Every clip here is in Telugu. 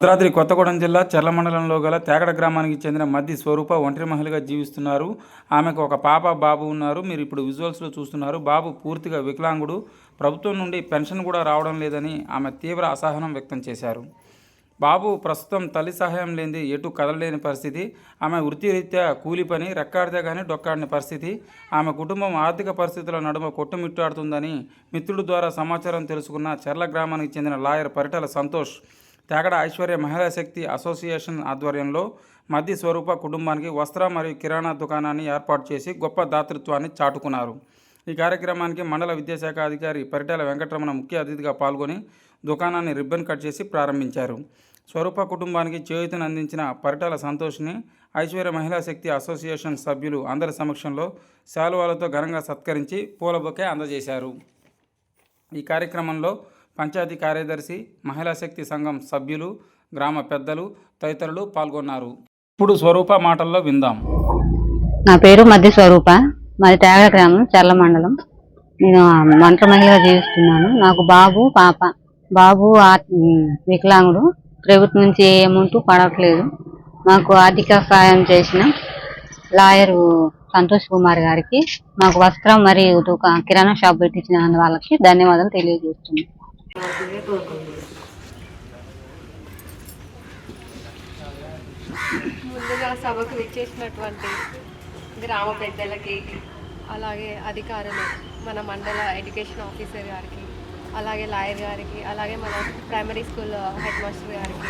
భద్రాద్రి కొత్తగూడెం జిల్లా చెర్ల మండలంలో గల తేగడ గ్రామానికి చెందిన మద్ది స్వరూప ఒంటరి మహిళగా జీవిస్తున్నారు. ఆమెకు ఒక పాప బాబు ఉన్నారు. మీరు ఇప్పుడు విజువల్స్లో చూస్తున్నారు. బాబు పూర్తిగా వికలాంగుడు. ప్రభుత్వం నుండి పెన్షన్ కూడా రావడం లేదని ఆమె తీవ్ర అసహనం వ్యక్తం చేశారు. బాబు ప్రస్తుతం తల్లి సహాయం లేనిది ఎటు కదలలేని పరిస్థితి. ఆమె వృత్తిరీత్యా కూలి పని రెక్కాడితే కానీ డొక్కాడిన పరిస్థితి. ఆమె కుటుంబం ఆర్థిక పరిస్థితుల నడుమ కొట్టుమిట్టాడుతుందని మిత్రుడు ద్వారా సమాచారం తెలుసుకున్న చెర్ల గ్రామానికి చెందిన లాయర్ పరిటల సంతోష్ తేగడ ఐశ్వర్య మహిళా శక్తి అసోసియేషన్ ఆధ్వర్యంలో మధ్య స్వరూప కుటుంబానికి వస్త్ర మరియు కిరాణా దుకాణాన్ని ఏర్పాటు చేసి గొప్ప దాతృత్వాన్ని చాటుకున్నారు. ఈ కార్యక్రమానికి మండల విద్యాశాఖ అధికారి పరిటాల వెంకటరమణ ముఖ్య అతిథిగా పాల్గొని దుకాణాన్ని రిబ్బన్ కట్ చేసి ప్రారంభించారు. స్వరూప కుటుంబానికి చేయూతను అందించిన పరిటాల సంతోష్ని ఐశ్వర్య మహిళా శక్తి అసోసియేషన్ సభ్యులు అందరి సమక్షంలో శాలువాలతో ఘనంగా సత్కరించి పూల బొకే అందజేశారు. ఈ కార్యక్రమంలో పంచాయతీ కార్యదర్శి మహిళా శక్తి సంఘం సభ్యులు గ్రామ పెద్దలు తదితరులు పాల్గొన్నారు. ఇప్పుడు స్వరూప మాటల్లో విందాం. నా పేరు మధ్య స్వరూప. మాది తేగడ గ్రామం చర్ల మండలం. నేను మంత్ర మహిళగా జీవిస్తున్నాను. నాకు బాబు పాప. బాబు వికలాంగుడు. ప్రభుత్వం నుంచి ఏ అమౌంట్ పడట్లేదు. మాకు ఆర్థిక సహాయం చేసిన లాయరు సంతోష్ కుమార్ గారికి మాకు వస్త్రం మరియు కిరాణా షాప్ పెట్టించిన వాళ్ళకి ధన్యవాదాలు తెలియజేస్తున్నాను. ముందుగా సభకు విచ్చేసినటువంటి గ్రామ పెద్దలకి అలాగే అధికారులు మన మండల ఎడ్యుకేషన్ ఆఫీసర్ గారికి అలాగే లాయర్ గారికి అలాగే మన ప్రైమరీ స్కూల్ హెడ్ మాస్టర్ గారికి.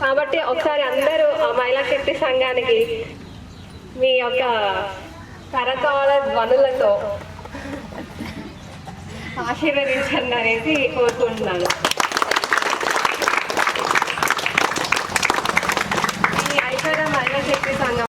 కాబట్టి ఒకసారి అందరూ మహిళా శక్తి సంఘానికి మీ యొక్క కరతాళ ధ్వనులతో ఆశీర్వదించండి అనేది కోరుకుంటున్నాను.